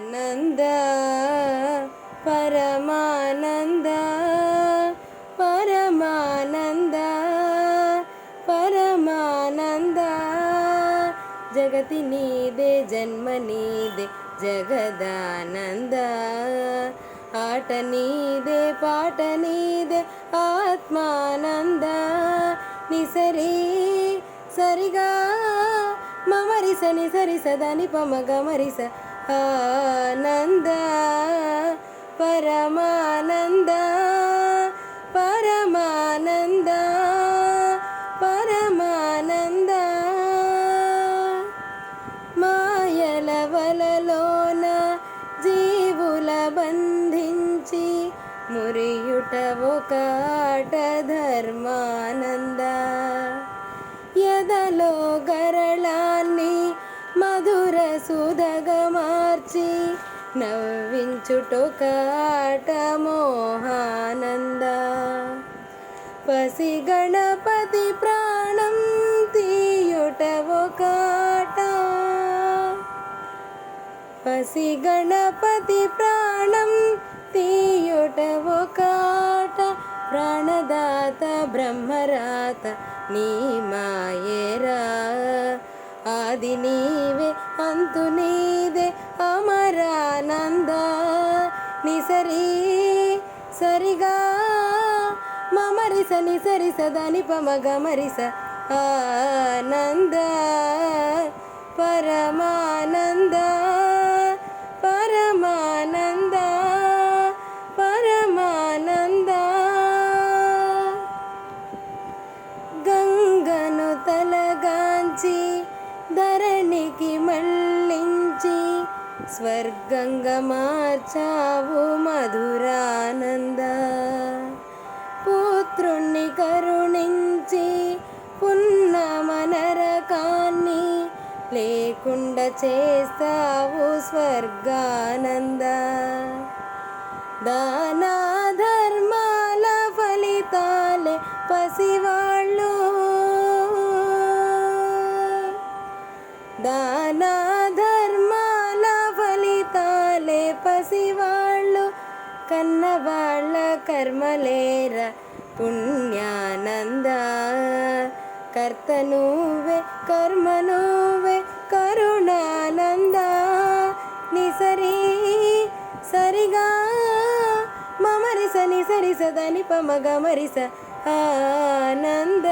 ఆనంద పరమానంద పరమానంద పరమానంద జగతి నీదే జన్మ నీదే జగదానంద ఆట నీదే పాట నీదే ఆత్మానంద నిసరి సరిగా మమరిస నిసరి సదని పమగ మరిస ఆనంద పరమానంద పరమానంద పరమానంద. మాయల వలలోన జీవుల బంధించి మురియుట ఒక ఆట ధర్మానంద. మధుర సుధగా మార్చి నవ్వించుటొక మోహానంద. పసి గణపతి ప్రాణం తీయుట ఒక పసి గణపతి ప్రాణం తీయుట ఒక ప్రాణదాత బ్రహ్మరాత నీ మాయేరా. ఆది నీవే అంతు నీదే అమరానంద. నిసరి సరిగా మమరిస నిసరి సదని పమగ మరిస ఆనంద పరమానంద. ధరణికి మళ్ళించి స్వర్గంగా మార్చావు మధురానంద. పుత్రుణ్ణి కరుణించి పున్నమనరకాన్ని లేకుండా చేస్తావు స్వర్గానంద. దానా దానా ధర్మాల ఫలితాలే పసివాళ్ళు కన్నవాళ్ళ కర్మలేర పుణ్యానంద. కర్త నువ్వే కర్మ నువ్వే కరుణానంద. నిసరి సరిగా మమరిస నిసరిస దని పమగ మరిస ఆనంద.